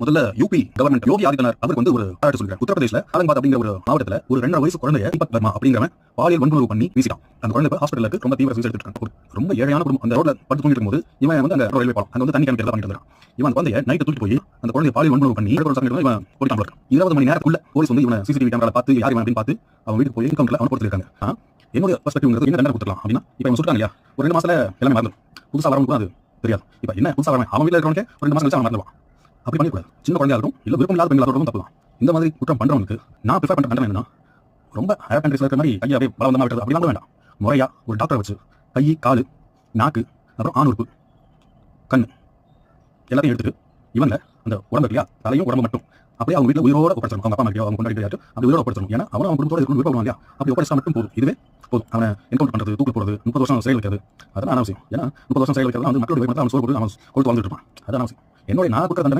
முதல்ல UP government Yogi Adityanath அவருக்கு வந்து ஒரு பாராட்டு சொல்றாரு. உத்தரப்பிரதேஷ்ல அலங்காபாத் அப்படிங்கிற ஒரு மாவட்டத்துல ஒரு ரெண்டரை வயசு குழந்தைய தீபக் வர்மா அப்படிங்கிறவன் பாலியல் வன்புணர்வு பண்ணி வீசிட்டான். அந்த குழந்தை ஹாஸ்பிட்டலுக்கு ரொம்ப தீவிர சிகிச்சை எடுத்துட்டு ரொம்ப ஏழையான குடும்பம். அந்த ரோட்ல படுத்து தூங்கிட்டு இருக்கும்போது இவன் வந்து அந்த ரயில்வே பாலம். அங்க வந்து தண்ணி கேன் பண்ணிட்டு இருந்தான் இவன் குழந்தைய நைட்டு தூக்கி போய் அந்த குழந்தைய பாலியல் வன்புணர்வு பண்ணி ஒரு சங்கடம் இவன் போயிட்டான் இருபது மணி நேரத்துக்குள்ள போலீஸ் வந்து இவனை சிசிடிவி கேமரா பார்த்து யார் இவன் அப்படின்னு பார்த்து அவன் வீட்டுக்கு போய் இன்கவுண்ட்ல அவன் கொடுத்துருக்காங்க என்னோட பர்ஸ்பெக்டிவ் என்ன தண்டனை கொடுத்துக்கலாம் அப்படின்னா இப்போ இவன் சுட்டாங்க இல்லையா? ஒரு ரெண்டு மாசத்துல எல்லாமே மறந்துடும். புதுசாக வரவங்களுக்கு அது தெரியாது. இப்போ என்ன புதுசாக வரவன்? அவன் வீட்டில் இருக்கிறவனுக்கு ஒரு ரெண்டு மாசம் கழிச்சு அவன் மறந்துடுவான். அப்படி பண்ணிக்கூடாது சின்ன குழந்தையா இருக்கட்டும் இல்ல விருப்பம் இல்லாத பெண்களாக தான். இந்த மாதிரி குற்றம் பண்றவனுக்கு நான் ப்ரிஃபர் பண்ற தண்டனை என்னன்னா ரொம்ப ஹேர் கண்ட்ரிஸ்ல இருக்கிற மாதிரி கையை அப்படியே பலவந்தமா விட்டுறது அப்படி வேண்டாம். முறையா ஒரு டாக்டரை வச்சு கை காலு நாக்கு அப்புறம் ஆண் உறுப்பு கண் எல்லாத்தையும் எடுத்துட்டு இவங்க அந்த உடம்பு இல்லையா தலையும் உடம்பு மட்டும் அப்படியே அவங்க வீட்டில் உயிரோட ஒப்படைச்சிடும் அவங்க அப்பா அம்மா அவங்க கொண்டாடி யாரும் அப்படி உயிரோட ஒப்படைச்சிடும் ஏன்னா அவன் அவன் குடும்பத்தோட இருக்கணும் விருப்பம் இல்லையா? அப்படி ஒப்படைச்சா மட்டும் போதும். இதுவே போதும். அவனை என்கவுண்டர் பண்ணுறது தூக்கு போடுறது முப்பது வருஷம் செயல் வைக்கிறது அதான் அவசியம் ஏன்னா முப்பது வருஷம் செயல் வைக்கிறது வந்து மக்களுடைய அவன் சோறு போட்டு அவன் கொடுத்து வாழ்ந்துட்டு இருப்பான். அதான் அவசியம் என்னுடைய நான் கொடுக்குற தண்டனை